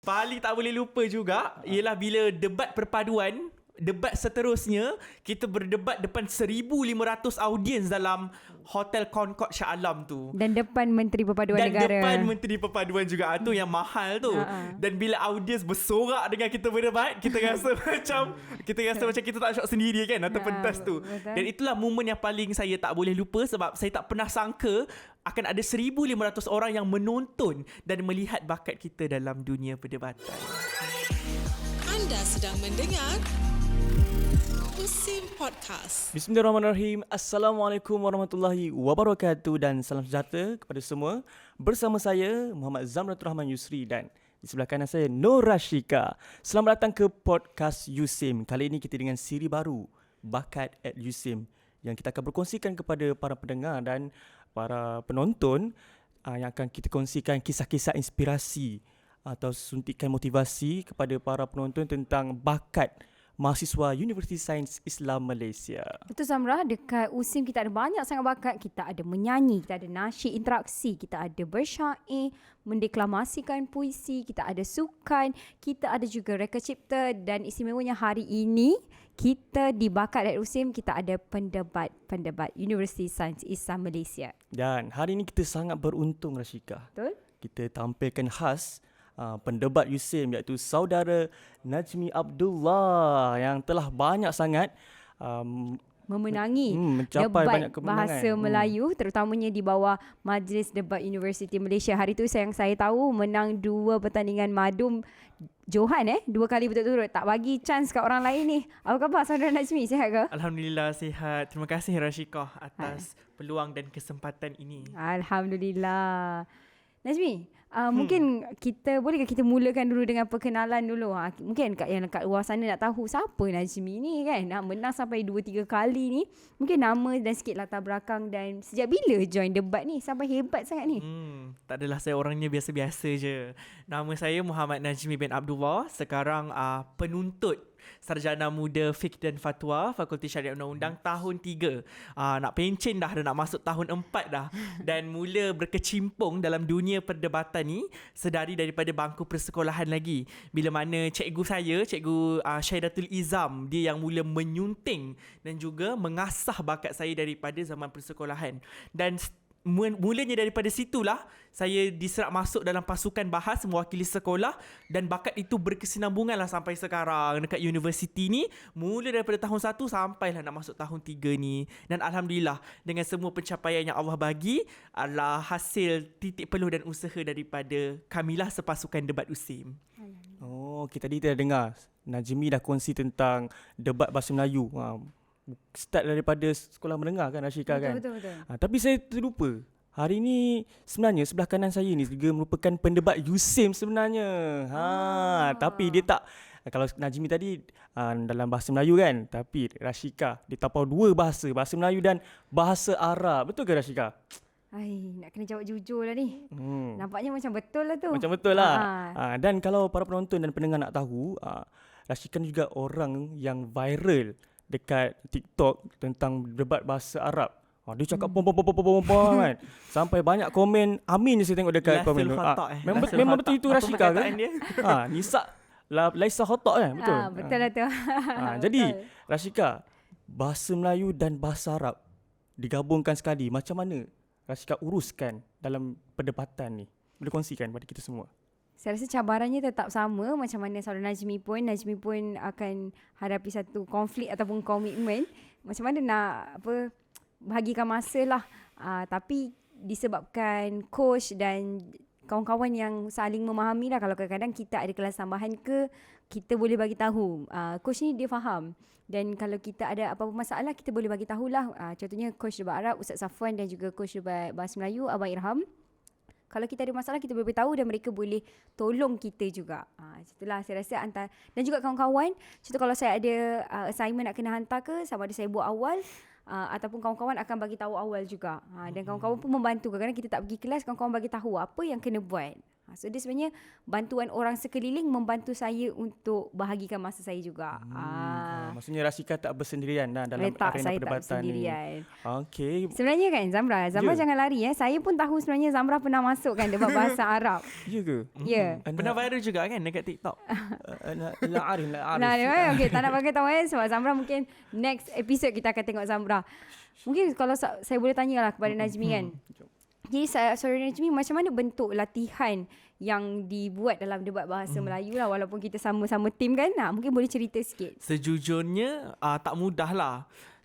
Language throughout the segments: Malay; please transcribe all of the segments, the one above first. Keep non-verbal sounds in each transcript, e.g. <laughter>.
Paling tak boleh lupa juga ialah bila debat perpaduan debat seterusnya kita berdebat depan 1500 audiens dalam Hotel Concord Shah Alam tu. Dan depan Menteri Perpaduan Dan Negara. depan Menteri Perpaduan juga ah, tu yang mahal tu. Ha-ha. Dan bila audiens bersorak dengan kita berdebat, kita <laughs> rasa macam kita rasa macam kita tak syok sendiri kan atau Ha, pentas tu. betul. Dan itulah momen yang paling saya tak boleh lupa sebab saya tak pernah sangka akan ada 1500 orang yang menonton dan melihat bakat kita dalam dunia perdebatan. Anda sedang mendengar Musim Podcast. Bismillahirrahmanirrahim. Assalamualaikum warahmatullahi wabarakatuh dan salam sejahtera kepada semua. Bersama saya Muhammad Zamratul Rahman Yusri dan di sebelah kanan saya Nur Rashika. Selamat datang ke podcast Yusim. Kali ini kita dengan siri baru Bakat at Yusim yang kita akan berkongsikan kepada para pendengar dan para penonton uh, yang akan kita kongsikan kisah-kisah inspirasi atau suntikan motivasi kepada para penonton tentang bakat mahasiswa Universiti Sains Islam Malaysia. Betul Samra, dekat USIM kita ada banyak sangat bakat. Kita ada menyanyi, kita ada nasyid interaksi, kita ada bersyair, mendeklamasikan puisi, kita ada sukan, kita ada juga reka cipta dan istimewanya hari ini kita di Bakat at USIM kita ada pendebat-pendebat Universiti Sains Islam Malaysia. Dan hari ini kita sangat beruntung Rashika. Betul? Kita tampilkan khas uh, pendebat USIM iaitu saudara Najmi Abdullah yang telah banyak sangat um, memenangi Hmm, mencapai debat banyak kemenangan. bahasa Hmm. Melayu terutamanya di bawah Majlis Debat Universiti Malaysia. Hari tu saya yang saya tahu menang dua pertandingan madum Johan eh dua kali betul-betul tak bagi chance kat orang lain ni. Apa khabar saudara Najmi? Sihat ke? Alhamdulillah sihat. Terima kasih Rashikah atas peluang dan kesempatan ini. Alhamdulillah. Najmi, uh, hmm. mungkin kita bolehkah kita mulakan dulu dengan perkenalan dulu. Ha, mungkin kat yang kat luar sana nak tahu siapa Najmi ni kan. Nak menang sampai 2 3 kali ni. Mungkin nama dan sikit latar belakang dan sejak bila join debat ni sampai hebat sangat ni. Hmm, tak adalah saya orangnya biasa-biasa je. Nama saya Muhammad Najmi bin Abdullah. Sekarang uh, penuntut Sarjana Muda Fiqh dan Fatwa Fakulti Syariah Undang-Undang tahun 3. Uh, nak pencen dah dah nak masuk tahun 4 dah <laughs> dan mula berkecimpung dalam dunia perdebatan ni sedari daripada bangku persekolahan lagi. Bila mana cikgu saya, cikgu uh, Syaidatul Izam, dia yang mula menyunting dan juga mengasah bakat saya daripada zaman persekolahan. Dan mulanya daripada situlah saya diserap masuk dalam pasukan bahas mewakili sekolah dan bakat itu berkesinambungan lah sampai sekarang dekat universiti ni mula daripada tahun 1 sampailah nak masuk tahun 3 ni dan alhamdulillah dengan semua pencapaian yang Allah bagi adalah hasil titik peluh dan usaha daripada kamilah sepasukan debat USIM. Oh, kita tadi dah dengar Najmi dah kongsi tentang debat bahasa Melayu. Ha, start daripada sekolah menengah kan Rashika betul, kan? betul betul. Ha, tapi saya terlupa. Hari ni sebenarnya sebelah kanan saya ni juga merupakan pendebat USIM sebenarnya. Ha, Ah. tapi dia tak kalau Najmi tadi uh, dalam bahasa Melayu kan, tapi Rashika dia tapau dua bahasa, bahasa Melayu dan bahasa Arab. Betul ke Rashika? Ai, nak kena jawab jujur lah ni. Hmm. Nampaknya macam betul lah tu. Macam betul lah. Ah. Ha, dan kalau para penonton dan pendengar nak tahu, uh, Rashika ni juga orang yang viral dekat TikTok tentang debat bahasa Arab. Ha, dia cakap pom pom pom pom pom pom pom kan. <laughs> Sampai banyak komen amin je saya tengok dekat komen tu. khotak Ah, eh. memang Lasil memang betul itu Rashika dia? Ha, <laughs> Nisa la, Laisa Khotak kan? Betul. Ah, betul lah tu. Ha, <laughs> jadi Rashika, bahasa Melayu dan bahasa Arab digabungkan sekali. Macam mana Rashika uruskan dalam perdebatan ni? Boleh kongsikan pada kita semua. Saya rasa cabarannya tetap sama macam mana saudara Najmi pun. Najmi pun akan hadapi satu konflik ataupun komitmen. Macam mana nak apa bahagikan masa lah. Uh, tapi disebabkan coach dan kawan-kawan yang saling memahami lah kalau kadang-kadang kita ada kelas tambahan ke kita boleh bagi tahu uh, coach ni dia faham dan kalau kita ada apa-apa masalah kita boleh bagi tahulah uh, contohnya coach debat Arab Ustaz Safwan dan juga coach debat bahasa Melayu Abang Irham kalau kita ada masalah kita boleh beritahu dan mereka boleh tolong kita juga. Ha, itulah saya rasa antara dan juga kawan-kawan, contoh kalau saya ada uh, assignment nak kena hantar ke sama ada saya buat awal uh, ataupun kawan-kawan akan bagi tahu awal juga. Ha, dan kawan-kawan pun membantu. Kadang-kadang kita tak pergi kelas, kawan-kawan bagi tahu apa yang kena buat. Ha, so dia sebenarnya bantuan orang sekeliling membantu saya untuk bahagikan masa saya juga. Hmm, Ah. ah, maksudnya Rasika tak bersendirian lah dalam tak, arena saya tak perdebatan ni. bersendirian. Okey. Sebenarnya kan Zamra, Zamra Ya. jangan lari eh. Saya pun tahu sebenarnya Zamra pernah masuk kan debat bahasa <laughs> Arab. Ya ke? Ya. Pernah viral juga kan dekat TikTok. <laughs> La la arif la arif. Nah, dia, okay, tak nak bagi tahu eh sebab Zamra mungkin next episode kita akan tengok Zamra. Mungkin kalau sa- saya boleh tanyalah kepada Najmi kan. Jadi sorry Najmi macam mana bentuk latihan yang dibuat dalam debat bahasa Melayu lah walaupun kita sama-sama tim kan. Nah, mungkin boleh cerita sikit. Sejujurnya uh, tak mudah lah.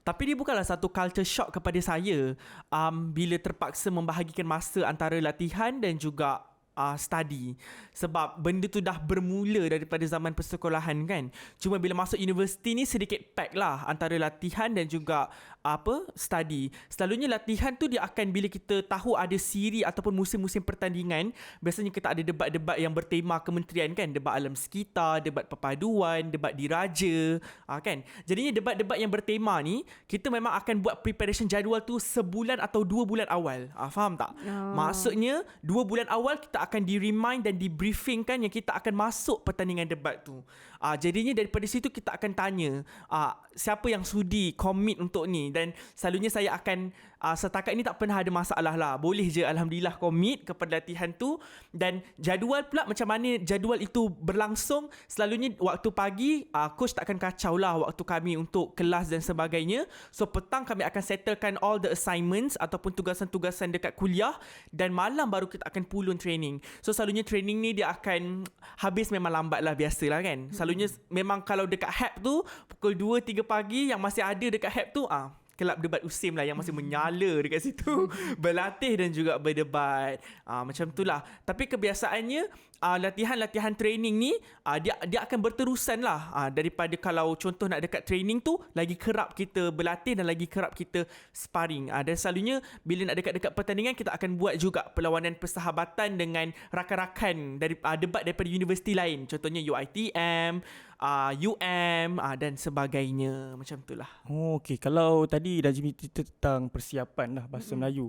Tapi dia bukanlah satu culture shock kepada saya um, bila terpaksa membahagikan masa antara latihan dan juga uh, study. Sebab benda tu dah bermula daripada zaman persekolahan kan. Cuma bila masuk universiti ni sedikit pack lah antara latihan dan juga apa study. Selalunya latihan tu dia akan bila kita tahu ada siri ataupun musim-musim pertandingan, biasanya kita ada debat-debat yang bertema kementerian kan, debat alam sekitar, debat perpaduan, debat diraja, ah kan. Jadinya debat-debat yang bertema ni, kita memang akan buat preparation jadual tu sebulan atau dua bulan awal. Ah faham tak? Oh. Maksudnya dua bulan awal kita akan di remind dan di briefing kan yang kita akan masuk pertandingan debat tu. Ah jadinya daripada situ kita akan tanya ah siapa yang sudi commit untuk ni dan selalunya saya akan ah, setakat ini tak pernah ada masalah lah. Boleh je alhamdulillah commit kepada latihan tu dan jadual pula macam mana jadual itu berlangsung selalunya waktu pagi ah, coach takkan kacau lah waktu kami untuk kelas dan sebagainya. So petang kami akan settlekan all the assignments ataupun tugasan-tugasan dekat kuliah dan malam baru kita akan pulun training. So selalunya training ni dia akan habis memang lambat lah biasalah kan. Selalunya memang kalau dekat HAP tu pukul 2 3 pagi yang masih ada dekat HAP tu ah kelab debat usim lah yang masih menyala dekat situ. <laughs> Berlatih dan juga berdebat. Ah macam itulah tapi kebiasaannya ah, latihan-latihan training ni ah, dia dia akan berterusan lah. Ah, daripada kalau contoh nak dekat training tu lagi kerap kita berlatih dan lagi kerap kita sparring. Ah, dan selalunya bila nak dekat-dekat pertandingan kita akan buat juga perlawanan persahabatan dengan rakan-rakan dari ah, debat daripada universiti lain. Contohnya UiTM uh, UM uh, dan sebagainya macam itulah Oh, okey. Kalau tadi Najmi cerita tentang persiapan lah bahasa mm-hmm. Melayu.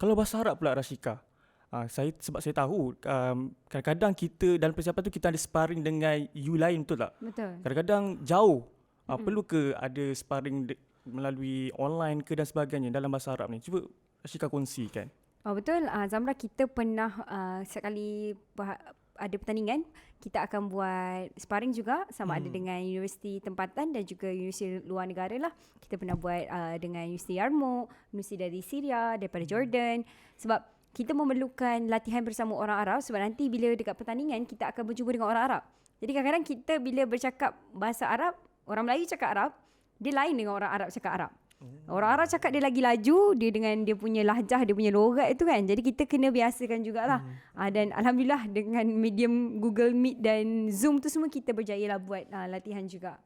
Kalau bahasa Arab pula Rashika. Ah, saya sebab saya tahu um, kadang-kadang kita dalam persiapan tu kita ada sparring dengan you lain betul tak? Betul. Kadang-kadang jauh. Ah, perlu ke ada sparring de- melalui online ke dan sebagainya dalam bahasa Arab ni? Cuba Rashika kongsikan. Oh betul uh, Zamra kita pernah uh, sekali bah- ada pertandingan kita akan buat sparring juga sama hmm. ada dengan universiti tempatan dan juga universiti luar negara lah. Kita pernah buat uh, dengan universiti Yarmouk, universiti dari Syria, daripada Jordan sebab kita memerlukan latihan bersama orang Arab sebab nanti bila dekat pertandingan kita akan berjumpa dengan orang Arab. Jadi kadang-kadang kita bila bercakap bahasa Arab, orang Melayu cakap Arab, dia lain dengan orang Arab cakap Arab. Orang Arab cakap dia lagi laju, dia dengan dia punya lahjah, dia punya logat itu kan. Jadi kita kena biasakan jugalah. Hmm. Uh, dan Alhamdulillah dengan medium Google Meet dan Zoom tu semua kita berjaya lah buat uh, latihan juga.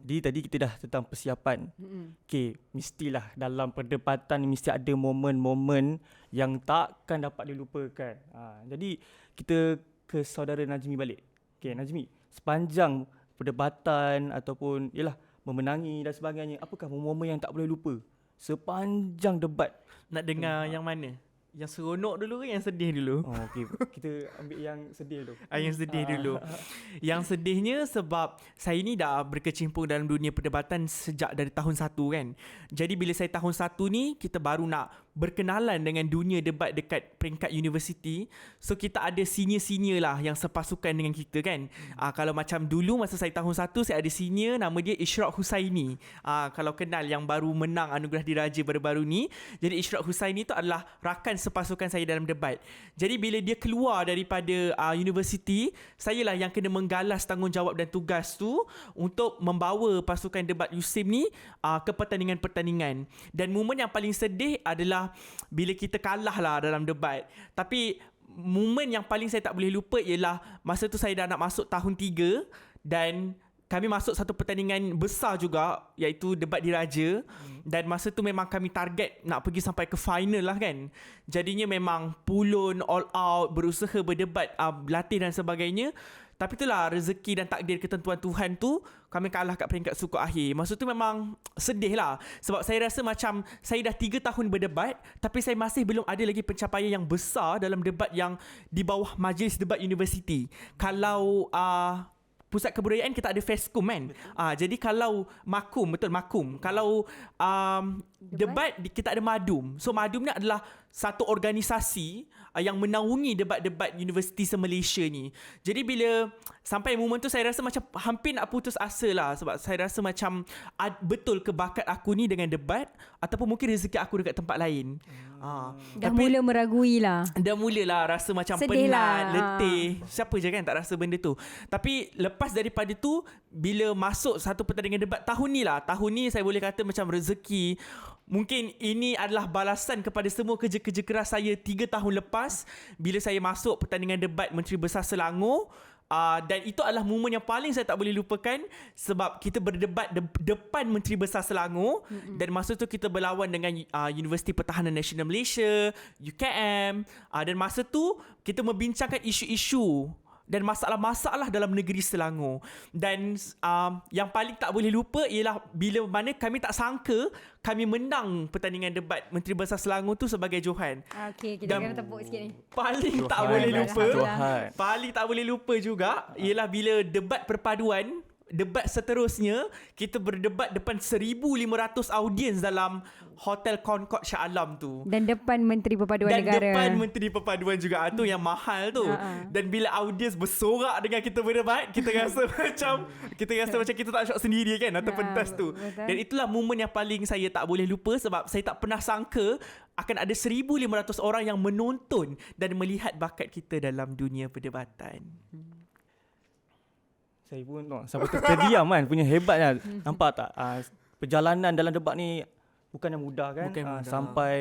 Jadi tadi kita dah tentang persiapan. Mm-mm. Okey, mestilah dalam perdebatan mesti ada momen-momen yang takkan dapat dilupakan. Ha, jadi kita ke saudara Najmi balik. Okey, Najmi, sepanjang perdebatan ataupun yalah memenangi dan sebagainya, apakah momen yang tak boleh lupa sepanjang debat? nak dengar yang mana yang seronok dulu ke yang sedih dulu Oh, okey. kita ambil yang sedih dulu. Ah, yang sedih dulu. <laughs> Yang sedihnya sebab saya ni dah berkecimpung dalam dunia perdebatan sejak dari tahun satu kan. Jadi bila saya tahun satu ni, kita baru nak berkenalan dengan dunia debat dekat peringkat universiti. So kita ada senior-senior lah yang sepasukan dengan kita kan. Hmm. Ah, kalau macam dulu masa saya tahun satu, saya ada senior nama dia Ishraq Husaini. Ah, kalau kenal yang baru menang Anugerah Diraja baru-baru ni. Jadi Ishraq Husaini tu adalah rakan sepasukan saya dalam debat. Jadi bila dia keluar daripada uh, universiti, saya lah yang kena menggalas tanggungjawab dan tugas tu untuk membawa pasukan debat USIM ni uh, ke pertandingan-pertandingan. Dan momen yang paling sedih adalah bila kita kalah lah dalam debat. Tapi momen yang paling saya tak boleh lupa ialah masa tu saya dah nak masuk tahun 3 dan kami masuk satu pertandingan besar juga iaitu debat diraja. Dan masa tu memang kami target nak pergi sampai ke final lah kan. Jadinya memang pulun all out berusaha berdebat uh, berlatih dan sebagainya Tapi itulah rezeki dan takdir ketentuan Tuhan tu kami kalah kat peringkat suku akhir. Masa tu memang sedih lah. Sebab saya rasa macam saya dah 3 tahun berdebat tapi saya masih belum ada lagi pencapaian yang besar dalam debat yang di bawah majlis debat universiti. Kalau uh, pusat kebudayaan kita ada FESCUM kan. Ah jadi kalau makum betul makum. Kalau um, debat kita ada madum. So madum ni adalah satu organisasi uh, yang menaungi debat-debat universiti se-Malaysia ni. Jadi bila sampai momen tu saya rasa macam hampir nak putus asa lah sebab saya rasa macam ad, betul ke bakat aku ni dengan debat ataupun mungkin rezeki aku dekat tempat lain. Ah Dah mula meragui lah. Dah mulalah rasa macam Sedih penat, lah. letih. Siapa je kan tak rasa benda tu. Tapi lepas daripada tu, bila masuk satu pertandingan debat tahun ni lah. Tahun ni saya boleh kata macam rezeki. Mungkin ini adalah balasan kepada semua kerja-kerja keras saya 3 tahun lepas. Bila saya masuk pertandingan debat Menteri Besar Selangor. Uh, dan itu adalah momen yang paling saya tak boleh lupakan sebab kita berdebat de- depan Menteri Besar Selangor mm-hmm. dan masa tu kita berlawan dengan uh, Universiti Pertahanan Nasional Malaysia, UKM uh, dan masa tu kita membincangkan isu-isu dan masalah-masalah dalam negeri Selangor. Dan um, yang paling tak boleh lupa ialah bila mana kami tak sangka kami menang pertandingan debat Menteri Besar Selangor tu sebagai Johan. Okay, kita Dan- kena tepuk sikit ni. Paling tak Johan, boleh Alhamdulillah. lupa Johan. Paling tak boleh lupa juga Ialah bila debat perpaduan Debat seterusnya Kita berdebat depan 1,500 audiens dalam Hotel Concord Shah Alam tu Dan depan Menteri Perpaduan dan Negara. depan Menteri Perpaduan juga ah, tu yang mahal tu. Ha-ha. Dan bila audiens bersorak dengan kita berdebat, kita rasa <laughs> macam kita rasa macam kita tak syok sendiri kan atau Ha, pentas tu. betul. Dan itulah momen yang paling saya tak boleh lupa sebab saya tak pernah sangka akan ada 1500 orang yang menonton dan melihat bakat kita dalam dunia perdebatan. Saya pun Sampai tu terdiam kan Punya hebat kan Nampak tak uh, Perjalanan dalam debat ni Bukan yang mudah kan Bukan Ah, mudah. Sampai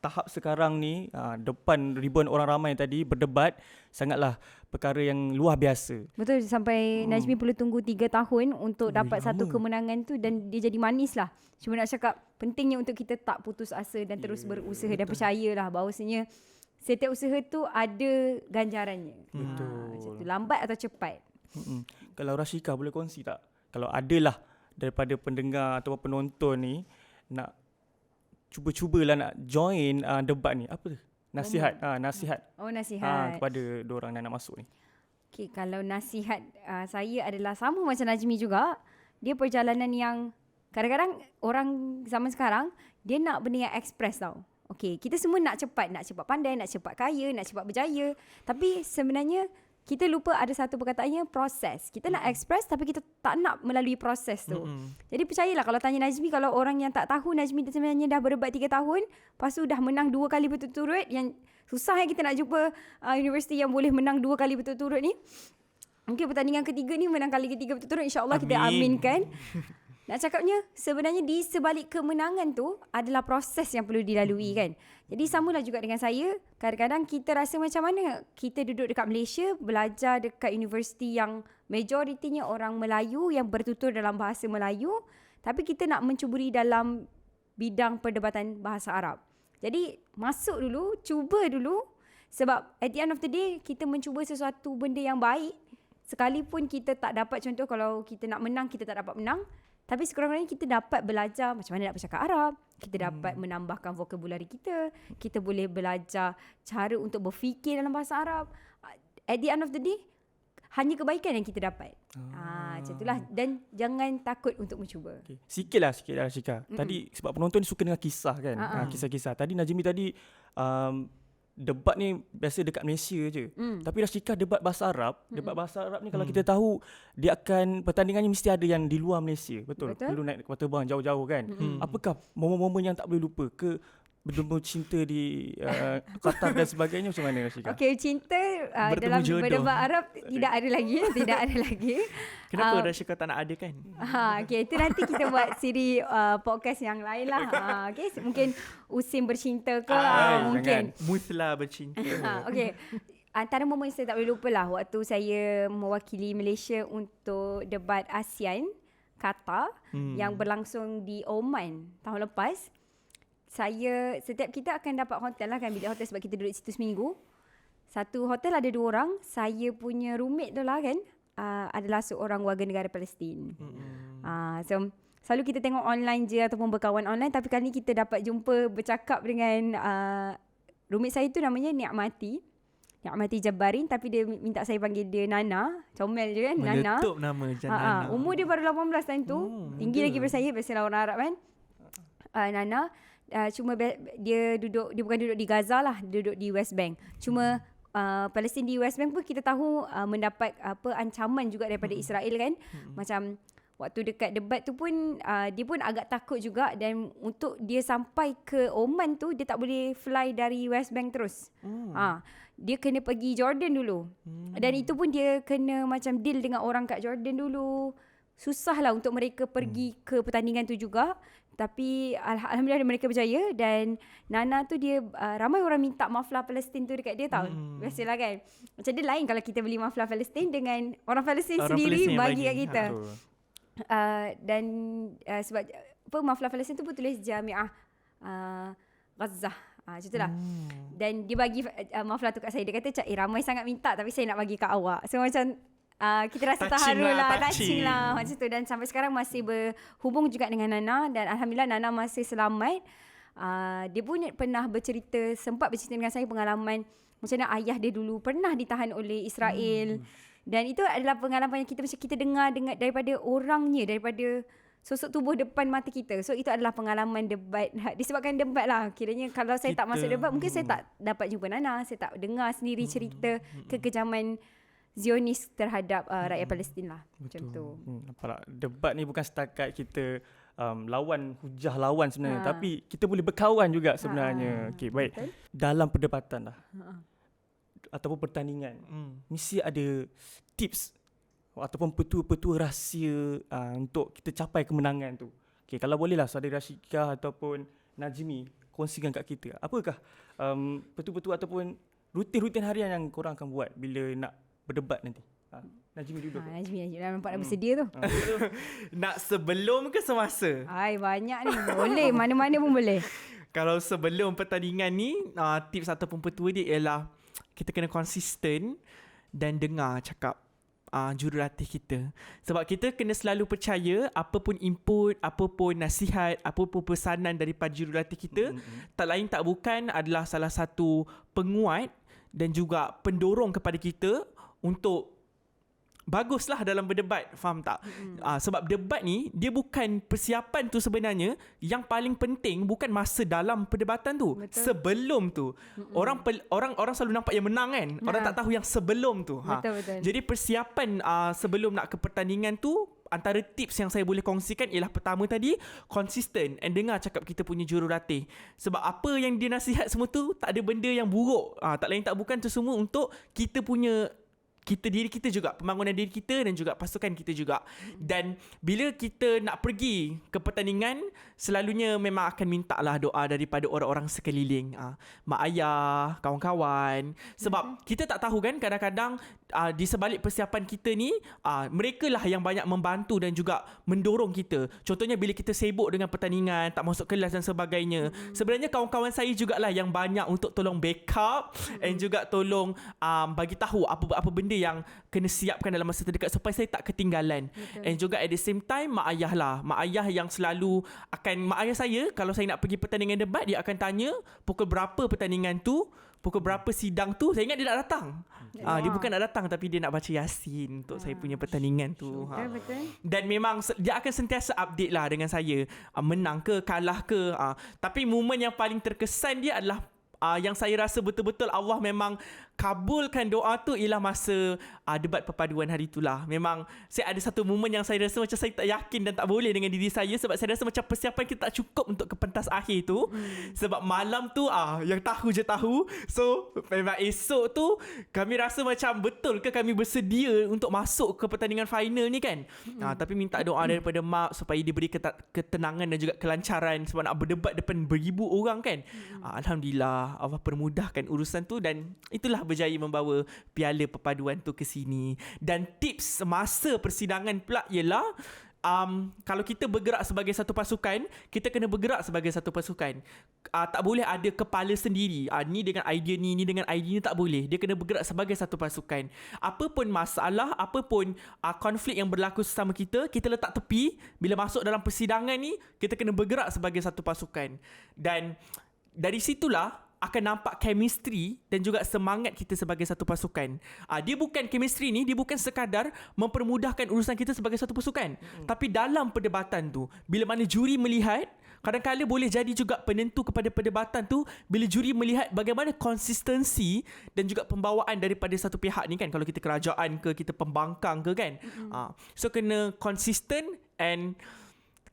Tahap sekarang ni uh, Depan ribuan orang ramai tadi Berdebat Sangatlah Perkara yang luar biasa Betul sampai hmm. Najmi perlu tunggu 3 tahun untuk Ui, dapat satu kemenangan tu dan dia jadi manis lah. Cuma nak cakap pentingnya untuk kita tak putus asa dan terus Ya, berusaha dan percayalah bahawasanya setiap usaha tu ada ganjarannya. Betul. Ha, macam tu lambat atau cepat. Mm-mm. Kalau Rashika boleh kongsi tak Kalau adalah Daripada pendengar Atau penonton ni Nak Cuba-cubalah nak join uh, debat ni Apa tu Nasihat uh, Nasihat Oh uh, nasihat. Kepada orang yang nak masuk ni Okay, kalau nasihat uh, saya adalah sama macam Najmi juga. Dia perjalanan yang kadang-kadang orang zaman sekarang dia nak benda yang express tau. Okay, kita semua nak cepat, nak cepat pandai, nak cepat kaya, nak cepat berjaya. Tapi sebenarnya kita lupa ada satu perkataannya proses. Kita nak express tapi kita tak nak melalui proses tu. Mm-mm. Jadi percayalah kalau tanya Najmi kalau orang yang tak tahu Najmi sebenarnya dah berdebat 3 tahun, lepas tu dah menang dua kali berturut-turut yang susah yang kita nak jumpa uh, universiti yang boleh menang dua kali berturut-turut ni. Mungkin pertandingan ketiga ni menang kali ketiga berturut-turut insya-Allah kita Amin. aminkan. <laughs> Nak cakapnya sebenarnya di sebalik kemenangan tu adalah proses yang perlu dilalui kan. Jadi samalah juga dengan saya. Kadang-kadang kita rasa macam mana kita duduk dekat Malaysia belajar dekat universiti yang majoritinya orang Melayu yang bertutur dalam bahasa Melayu tapi kita nak mencuburi dalam bidang perdebatan bahasa Arab. Jadi masuk dulu, cuba dulu sebab at the end of the day kita mencuba sesuatu benda yang baik sekalipun kita tak dapat contoh kalau kita nak menang kita tak dapat menang tapi sekurang-kurangnya kita dapat belajar macam mana nak bercakap Arab kita dapat hmm. menambahkan vocabulary kita kita boleh belajar cara untuk berfikir dalam bahasa Arab. At the end of the day hanya kebaikan yang kita dapat. Ah macam itulah. Dan jangan takut untuk mencuba. Okay. Sikit lah Sikit lah Rashika Tadi sebab penonton suka dengan kisah kan? Ah, ah. uh, Kisah-kisah. Tadi Najmi tadi um, Debat ni Biasa dekat Malaysia je. Mm. Tapi Rashika debat bahasa Arab Debat bahasa Arab ni Kalau kita tahu Dia akan Pertandingannya mesti ada yang di luar Malaysia. Betul, Betul. Perlu naik kapal terbang jauh-jauh kan? Mm. Apakah momen-momen yang tak boleh lupa Ke Bertemu cinta di uh, Qatar dan sebagainya Macam mana Rashika? Okey, cinta uh, Bertemu dalam jodoh. berdebat Arab <laughs> tidak ada lagi, <laughs> tidak ada lagi. Kenapa uh, Rashika tak nak ada kan? Ha, okay, itu nanti kita buat siri uh, podcast yang lain lah. <laughs> Ha, okay, mungkin Usim bercinta ke, Ah, uh, mungkin. Muslah bercinta. Ha, okay. Antara momen yang saya tak boleh lupa lah waktu saya mewakili Malaysia untuk debat ASEAN Qatar hmm. yang berlangsung di Oman tahun lepas. Saya setiap kita akan dapat hotel lah kan bilik hotel sebab kita duduk situ seminggu. satu hotel ada dua orang. Saya punya roommate tu lah kan uh, adalah seorang warga negara Palestin. Mm-mm. Uh, so selalu kita tengok online je ataupun berkawan online tapi kali ni kita dapat jumpa bercakap dengan uh, roommate saya tu namanya Ni'mati. Ni'mati Jabarin tapi dia minta saya panggil dia Nana. Comel je kan Nana. Meletup nama Ha, Janana. ha. Umur dia baru 18 time tu. Oh, Tinggi muda. lagi daripada saya. Biasalah orang Arab kan. Uh, Nana. Uh, cuma be- dia duduk, dia bukan duduk di Gaza lah. Dia duduk di West Bank. Cuma uh, Palestin di West Bank pun kita tahu uh, mendapat apa ancaman juga daripada Israel kan. Macam waktu dekat debat tu pun uh, dia pun agak takut juga dan untuk dia sampai ke Oman tu dia tak boleh fly dari West Bank terus. Hmm. Ah, dia kena pergi Jordan dulu. Dan itu pun dia kena macam deal dengan orang kat Jordan dulu. Susah lah untuk mereka pergi ke pertandingan tu juga. Tapi al- Alhamdulillah mereka berjaya dan Nana tu dia uh, ramai orang minta maflar Palestin tu dekat dia tau. Hmm. Biasalah kan. Macam dia lain kalau kita beli maflar Palestin dengan orang Palestin Orang sendiri Palestin bagi, bagi. kat kita. Ha. Betul. Uh, dan uh, sebab apa maflar Palestin tu pun tulis Jamiah uh, Gaza. Uh, macam itulah. Hmm. Dan dia bagi uh, maflar tu kat saya. Dia kata, eh ramai sangat minta tapi saya nak bagi kat awak. So macam uh, kita rasa Touching terharu lah, lah. touching. Touching lah. Macam tu. Dan sampai sekarang masih berhubung juga dengan Nana. Dan Alhamdulillah Nana masih selamat. Uh, dia pun pernah bercerita, sempat bercerita dengan saya pengalaman macam mana ayah dia dulu pernah ditahan oleh Israel. Hmm. Dan itu adalah pengalaman yang kita macam kita dengar, dengar daripada orangnya, daripada sosok tubuh depan mata kita. So itu adalah pengalaman debat. Disebabkan debat lah. Kiranya kalau saya tak Kita- masuk debat, mungkin saya tak dapat jumpa Nana. Saya tak dengar sendiri cerita kekejaman Zionis terhadap uh, rakyat Palestin lah. Macam tu. Hmm, nampak? Debat ni bukan setakat kita um, lawan hujah lawan sebenarnya Ha. tapi kita boleh berkawan juga sebenarnya. Ha. Okey, baik. Betul. Dalam perdebatan lah Ha. ataupun pertandingan Hmm. mesti ada tips ataupun petua-petua rahsia uh, untuk kita capai kemenangan tu. Okey, kalau bolehlah saudara Rashika ataupun Najmi kongsikan kat kita. Apakah um, petua-petua ataupun rutin-rutin harian yang korang akan buat bila nak berdebat nanti? Ha, Najmi dulu. Ha, Najmi, Najmi dah nampak dah Hmm. bersedia tu. Ha. <laughs> Nak sebelum ke semasa? Hai, banyak ni. Boleh, mana-mana pun boleh. <laughs> Kalau sebelum pertandingan ni, uh, tips ataupun petua dia ialah kita kena konsisten dan dengar cakap uh, jurulatih kita. Sebab kita kena selalu percaya apa pun input, apa pun nasihat, apa pun pesanan daripada jurulatih kita, Mm-mm. tak lain tak bukan adalah salah satu penguat dan juga pendorong kepada kita untuk baguslah dalam berdebat faham tak mm-hmm. uh, sebab debat ni dia bukan persiapan tu sebenarnya yang paling penting bukan masa dalam perdebatan tu Betul. sebelum tu mm-hmm. orang pel, orang orang selalu nampak yang menang kan orang Ha. tak tahu yang sebelum tu ha Betul, betul. jadi persiapan uh, sebelum nak ke pertandingan tu antara tips yang saya boleh kongsikan ialah pertama tadi konsisten and dengar cakap kita punya jurulatih sebab apa yang dia nasihat semua tu tak ada benda yang buruk ah tak lain tak bukan tu semua untuk kita punya kita diri kita juga pembangunan diri kita dan juga pasukan kita juga. Dan bila kita nak pergi ke pertandingan selalunya memang akan minta lah doa daripada orang-orang sekeliling. Ah mak ayah kawan-kawan. Sebab kita tak tahu kan kadang-kadang uh, di sebalik persiapan kita ni uh, mereka lah yang banyak membantu dan juga mendorong kita. Contohnya bila kita sibuk dengan pertandingan tak masuk kelas dan sebagainya. Sebenarnya kawan-kawan saya jugalah yang banyak untuk tolong backup and juga tolong um, bagi tahu apa apa benda yang kena siapkan dalam masa terdekat supaya saya tak ketinggalan Betul. and juga at the same time mak ayah lah mak ayah yang selalu akan mak ayah saya kalau saya nak pergi pertandingan debat dia akan tanya pukul berapa pertandingan tu pukul berapa sidang tu saya ingat dia nak datang Ah, dia Wah. bukan nak datang tapi dia nak baca yasin untuk saya punya pertandingan tu. Ha. betul. Dan memang dia akan sentiasa update lah dengan saya. Uh, menang ke, kalah ke. Uh, tapi momen yang paling terkesan dia adalah uh, yang saya rasa betul-betul Allah memang kabulkan doa tu ialah masa uh, debat perpaduan hari itulah. Memang saya ada satu momen yang saya rasa macam saya tak yakin dan tak boleh dengan diri saya sebab saya rasa macam persiapan kita tak cukup untuk ke pentas akhir tu. Hmm. Sebab malam tu ah yang tahu je tahu. So memang esok tu kami rasa macam betul ke kami bersedia untuk masuk ke pertandingan final ni kan. Hmm. Ah tapi minta doa daripada mak supaya diberi ketenangan dan juga kelancaran sebab nak berdebat depan beribu orang kan. Hmm. Ah, Alhamdulillah Allah permudahkan urusan tu dan itulah berjaya membawa piala perpaduan tu ke sini. Dan tips semasa persidangan pula ialah um, kalau kita bergerak sebagai satu pasukan, kita kena bergerak sebagai satu pasukan. Uh, tak boleh ada kepala sendiri. Uh, ni dengan idea ni, ni dengan idea ni tak boleh. Dia kena bergerak sebagai satu pasukan. Apa pun masalah, apa pun uh, konflik yang berlaku sesama kita, kita letak tepi. Bila masuk dalam persidangan ni, kita kena bergerak sebagai satu pasukan. Dan dari situlah akan nampak chemistry dan juga semangat kita sebagai satu pasukan. Ah dia bukan chemistry ni dia bukan sekadar mempermudahkan urusan kita sebagai satu pasukan. Mm-hmm. Tapi dalam perdebatan tu bila mana juri melihat kadang-kadang boleh jadi juga penentu kepada perdebatan tu bila juri melihat bagaimana konsistensi dan juga pembawaan daripada satu pihak ni kan kalau kita kerajaan ke kita pembangkang ke kan. Mm-hmm. Ah so kena konsisten and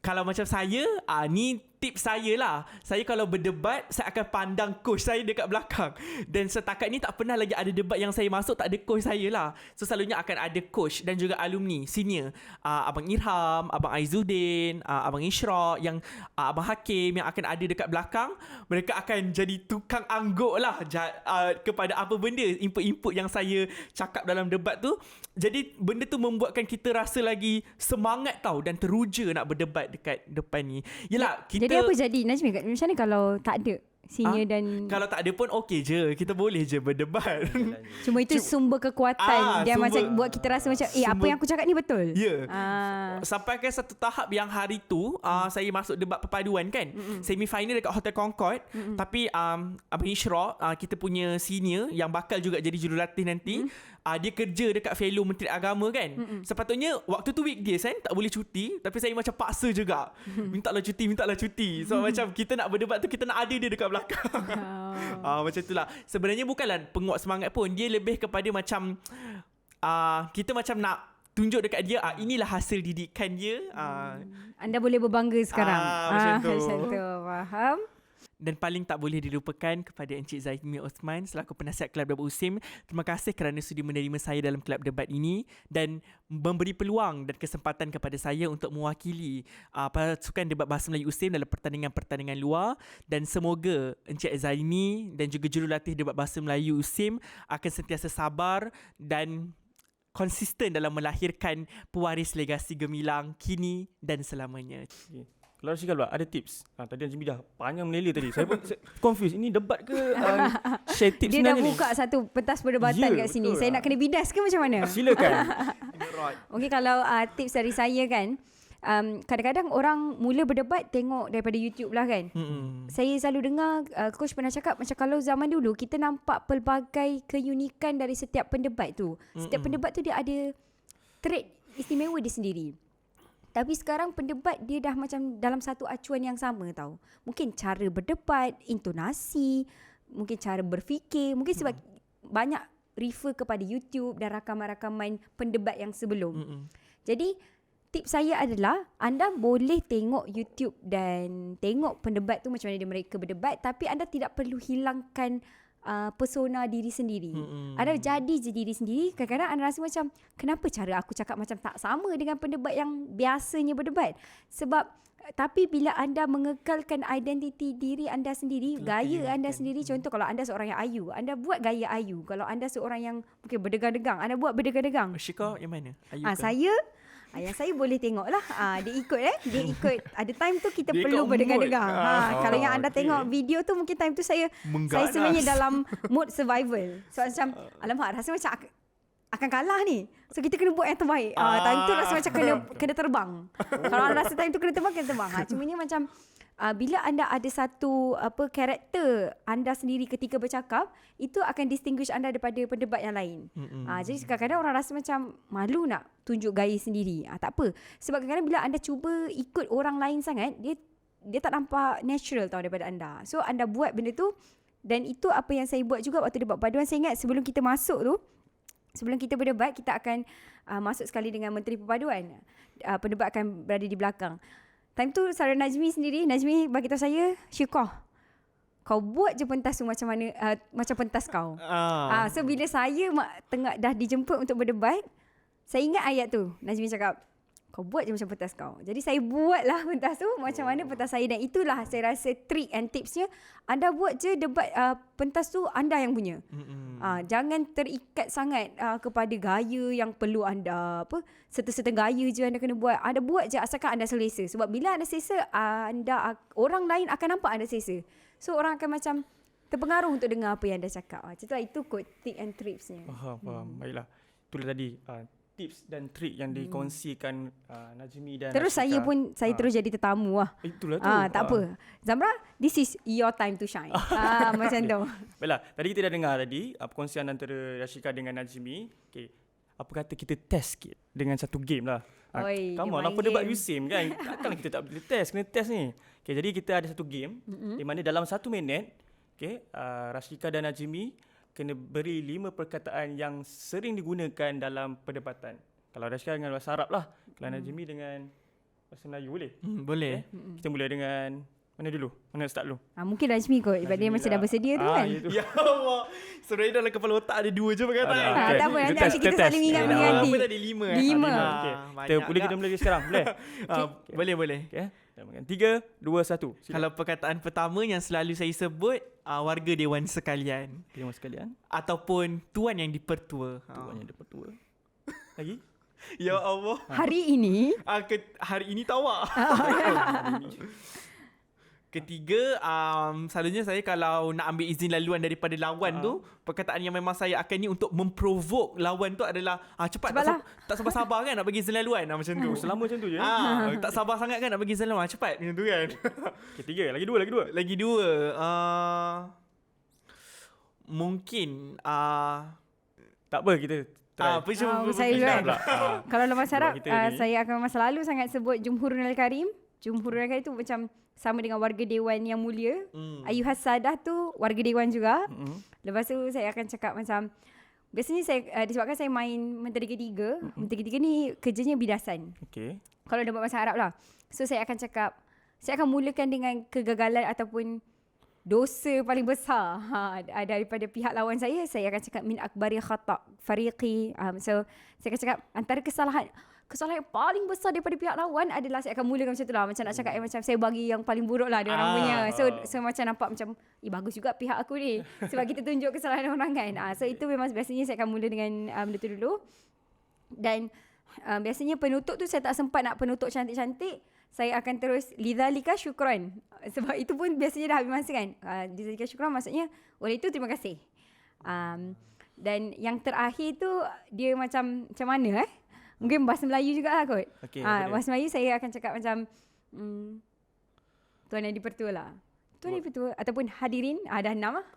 kalau macam saya ah ni tips saya lah. Saya kalau berdebat, saya akan pandang coach saya dekat belakang. Dan setakat ni tak pernah lagi ada debat yang saya masuk tak ada coach saya lah. So selalunya akan ada coach dan juga alumni senior. Uh, Abang Irham, Abang Aizuddin, uh, Abang Ishraq, yang uh, Abang Hakim yang akan ada dekat belakang. Mereka akan jadi tukang angguk lah uh, kepada apa benda, input-input yang saya cakap dalam debat tu. Jadi benda tu membuatkan kita rasa lagi semangat tau dan teruja nak berdebat dekat depan ni. Yelah, kita Jadi apa jadi Najmi macam mana kalau tak ada senior Ah, dan Kalau tak ada pun okey je. Kita boleh je berdebat. <laughs> cuma itu sumber kekuatan Ah, dia sumber- macam buat kita rasa macam eh apa yang aku cakap ni betul. Ya. Ah. Sampai ke satu tahap yang hari tu uh, saya masuk debat perpaduan kan. Mm-mm. Semi final dekat Hotel Concord. Mm-mm. Tapi um, Abang Ishraq uh, kita punya senior yang bakal juga jadi jurulatih nanti. Mm. Uh, dia kerja dekat fellow Menteri Agama kan. Mm-mm. Sepatutnya waktu tu weekdays kan tak boleh cuti tapi saya macam paksa juga. <laughs> Mintalah cuti, mintalah cuti. So <laughs> macam kita nak berdebat tu kita nak ada dia dekat belakang. <laughs> Ah macam itulah. Sebenarnya bukanlah penguat semangat pun. Dia lebih kepada macam ah kita macam nak tunjuk dekat dia ah inilah hasil didikan dia. Ah Anda boleh berbangga sekarang. Ah, macam tu. Macam tu. Faham? Dan paling tak boleh dilupakan kepada Encik Zaimi Osman selaku penasihat kelab debat USIM. Terima kasih kerana sudi menerima saya dalam kelab debat ini dan memberi peluang dan kesempatan kepada saya untuk mewakili uh, pasukan debat bahasa Melayu USIM dalam pertandingan-pertandingan luar dan semoga Encik Zaimi dan juga jurulatih debat bahasa Melayu USIM akan sentiasa sabar dan konsisten dalam melahirkan pewaris legasi gemilang kini dan selamanya. Okay. Kalau Rashika pula ada tips. Ha, tadi Najmi dah panjang melela tadi. Saya pun saya confused. Ini debat ke uh, <laughs> share tips Dia dah sebenarnya ni? buka satu pentas perdebatan Ya, kat sini. betul Saya lah. nak kena bidas ke macam mana? Silakan. <laughs> Okey kalau uh, tips dari saya kan um, kadang-kadang orang mula berdebat tengok daripada YouTube lah kan. Mm-mm. Saya selalu dengar uh, coach pernah cakap macam kalau zaman dulu kita nampak pelbagai keunikan dari setiap pendebat tu. Setiap Mm-mm. pendebat tu dia ada trait istimewa dia sendiri. Tapi sekarang pendebat dia dah macam dalam satu acuan yang sama tau. Mungkin cara berdebat, intonasi, mungkin cara berfikir, mungkin sebab banyak refer kepada YouTube dan rakaman-rakaman pendebat yang sebelum. Mm-mm. Jadi tips saya adalah anda boleh tengok YouTube dan tengok pendebat tu macam mana dia mereka berdebat tapi anda tidak perlu hilangkan uh, persona diri sendiri. Mm-mm. Anda jadi je diri sendiri. Kadang-kadang anda rasa macam kenapa cara aku cakap macam tak sama dengan pendebat yang biasanya berdebat. Sebab tapi bila anda mengekalkan identiti diri anda sendiri, Itulah gaya anda sendiri, contoh kalau anda seorang yang ayu, anda buat gaya ayu. Kalau anda seorang yang mungkin berdegang-degang, anda buat berdegang-degang. Shika yang mana? Ayu Ah ke? saya Ayah saya boleh tengok lah ah, Dia ikut eh. Dia <laughs> ikut. Ada time tu kita Dia perlu mood. ha, Ah, Kalau yang anda okey. tengok video tu Mungkin time tu saya Mengganas. Saya sebenarnya dalam <laughs> Mood survival. So macam Alamak rasa macam ak- akan kalah ni. So kita kena buat yang terbaik. Ah, Time tu rasa macam kena Kena terbang. <laughs> Kalau rasa time tu kena terbang Kena terbang. Ha, Cumanya macam uh, Bila anda ada satu Apa Karakter Anda sendiri ketika bercakap Itu akan distinguish anda Daripada pendebat yang lain Mm-mm. Ah, jadi kadang-kadang orang rasa macam malu nak tunjuk gaya sendiri. Ah, tak apa. Sebab kadang-kadang bila anda cuba ikut orang lain sangat, dia dia tak nampak natural tau daripada anda. So anda buat benda tu dan itu apa yang saya buat juga waktu debat paduan. Saya ingat sebelum kita masuk tu, sebelum kita berdebat, kita akan uh, masuk sekali dengan Menteri Perpaduan. Uh, pendebat akan berada di belakang. Time tu Sarah Najmi sendiri, Najmi bagi tahu saya, Syukoh, kau buat je pentas tu macam mana, uh, macam pentas kau. Ah, Ah. so bila saya mak, tengah dah dijemput untuk berdebat, saya ingat ayat tu. Najmi cakap, kau buat je macam pentas kau. Jadi saya buatlah <laughs> pentas tu macam mana pentas saya dan itulah saya rasa trick and tipsnya anda buat je debat uh, pentas tu anda yang punya. Mm-mm. Ah, jangan terikat sangat uh, kepada gaya yang perlu anda apa serta-serta gaya je anda kena buat. Anda buat je asalkan anda selesa. Sebab bila anda selesa uh, anda orang lain akan nampak anda selesa. So orang akan macam terpengaruh untuk dengar apa yang anda cakap. Ah, itulah itu kot tip and tripsnya. Faham, faham. Baiklah. Itulah tadi uh, tips dan trik yang dikongsikan uh, Najmi dan Terus saya Rashika. pun saya Ah. terus jadi tetamu lah. Itulah tu. Ah, tak Ah. apa. Zamra, this is your time to shine. <laughs> ah, macam tu. Baiklah, tadi kita dah dengar tadi uh, perkongsian antara Rashika dengan Najmi. Okay. Apa kata kita test sikit dengan satu game lah. Ah, Oi, come dia on, apa debat. Yusim kan? <laughs> Takkanlah kita tak boleh test, kena test ni. Okay, jadi kita ada satu game mm-hmm. di mana dalam satu minit, okay, uh, Rashika dan Najmi kena beri lima perkataan yang sering digunakan dalam perdebatan. Kalau Rashika dengan bahasa Arab lah. Kalau Hmm. Najmi dengan bahasa Melayu boleh. Hmm, boleh. Kita mula dengan mana dulu? Mana start dulu? Ah, mungkin Rajmi kot. Sebab dia Najmi macam dah bersedia tu Ah, kan. ya tu. Ya Allah. Sebenarnya dalam kepala otak ada dua je perkataan. Ah, okay. tak apa, nanti, Kita kita kita saling test. ingat Ah, menganti. Apa tadi lima eh? Lima. Ah, Okay. banyak Kita boleh kita mula sekarang. Boleh? <laughs> Ah, Boleh boleh. Okay. Tiga, dua, satu. Sila. Kalau perkataan pertama yang selalu saya sebut uh, warga dewan sekalian Terima sekalian. ataupun tuan yang dipertua. Tuan Ha. yang dipertua. <laughs> Lagi? Ya Allah. Hari ini, Ah, ke, hari ini tawak. <laughs> Ketiga, um, selalunya saya kalau nak ambil izin laluan daripada lawan tu, perkataan yang memang saya akan ni untuk memprovok lawan tu adalah ah, cepat tak, Cepatlah. sab- tak sabar-sabar kan nak bagi izin laluan ah, macam tu. <laughs> Selama macam tu je. eh? Ah, tak sabar sangat kan nak bagi izin laluan. Cepat macam tu kan. <laughs> Okay, tiga. Lagi dua, lagi dua. Lagi dua. Uh, mungkin uh, Tak apa, kita try. ah, apa Ah, apa- saya kan? pula. Ah. kalau dalam bahasa Sebab Arab, kita uh, ni- saya akan memang selalu sangat sebut Jumhurul Karim. Jumhurul Karim tu macam sama dengan warga dewan yang mulia. Hmm. Ayuhas Sadah tu warga dewan juga. Mm-mm. Lepas tu saya akan cakap macam Biasanya saya uh, disebabkan saya main Menteri Ketiga. Menteri Ketiga ni kerjanya bidasan. Okay. Kalau dapat bahasa Arab lah. So saya akan cakap, saya akan mulakan dengan kegagalan ataupun dosa paling besar ha, daripada pihak lawan saya. Saya akan cakap min akbari khata' fariqi. Um, so saya akan cakap antara kesalahan kesalahan yang paling besar daripada pihak lawan adalah saya akan mulakan macam tu lah. Macam nak cakap yang macam saya bagi yang paling buruk lah dia orang Ah. punya. So, so macam nampak macam, eh bagus juga pihak aku ni. Sebab kita tunjuk kesalahan orang kan. Ah, so itu memang biasanya saya akan mula dengan um, benda tu dulu. Dan uh, biasanya penutup tu saya tak sempat nak penutup cantik-cantik. Saya akan terus lidzalika syukran. Sebab itu pun biasanya dah habis masa kan. Uh, lidzalika syukran maksudnya oleh itu terima kasih. Um, dan yang terakhir tu dia macam macam mana eh? Mungkin bahasa Melayu jugalah kot. Okey, Ah, boleh. bahasa Melayu saya akan cakap macam hmm, Tuan yang dipertua lah. Tuan yang dipertua ataupun hadirin, ah dah enam lah.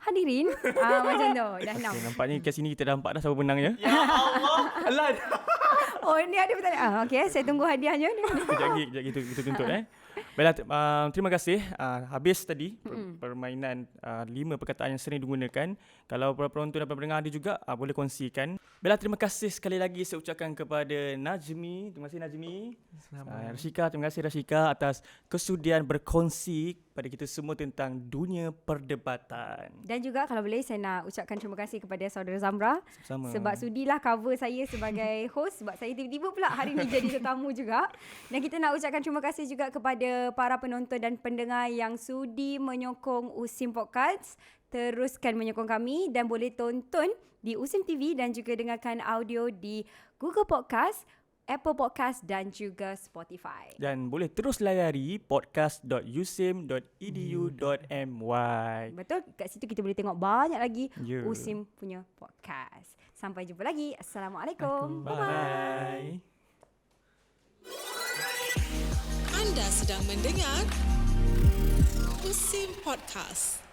Hadirin, ah macam tu, dah enam. Okay, nampaknya kat sini kita dah nampak dah siapa menangnya. Ya Allah. Alah. Oh ni ada pertanyaan. Ah, okay, saya tunggu hadiahnya ni. Kejap lagi, kejap lagi kita, kita tuntut eh. Baiklah, uh, terima kasih. Uh, habis tadi per- permainan uh, lima perkataan yang sering digunakan. Kalau para penonton dan pendengar ada juga, uh, boleh kongsikan. Baiklah, terima kasih sekali lagi saya ucapkan kepada Najmi. Terima kasih Najmi. Uh, Rashika, terima kasih Rashika atas kesudian berkongsi kepada kita semua tentang dunia perdebatan. Dan juga kalau boleh saya nak ucapkan terima kasih kepada saudara Zamra Sama. sebab sudilah cover saya sebagai <laughs> host sebab saya tiba-tiba pula hari ni jadi tetamu juga. Dan kita nak ucapkan terima kasih juga kepada para penonton dan pendengar yang sudi menyokong Usim Podcast. Teruskan menyokong kami dan boleh tonton di Usim TV dan juga dengarkan audio di Google Podcast, Apple Podcast dan juga Spotify. Dan boleh terus layari podcast.usim.edu.my. Betul, kat situ kita boleh tengok banyak lagi Ya. Usim punya podcast. Sampai jumpa lagi. Assalamualaikum. Bye. Anda sedang mendengar Usim Podcast.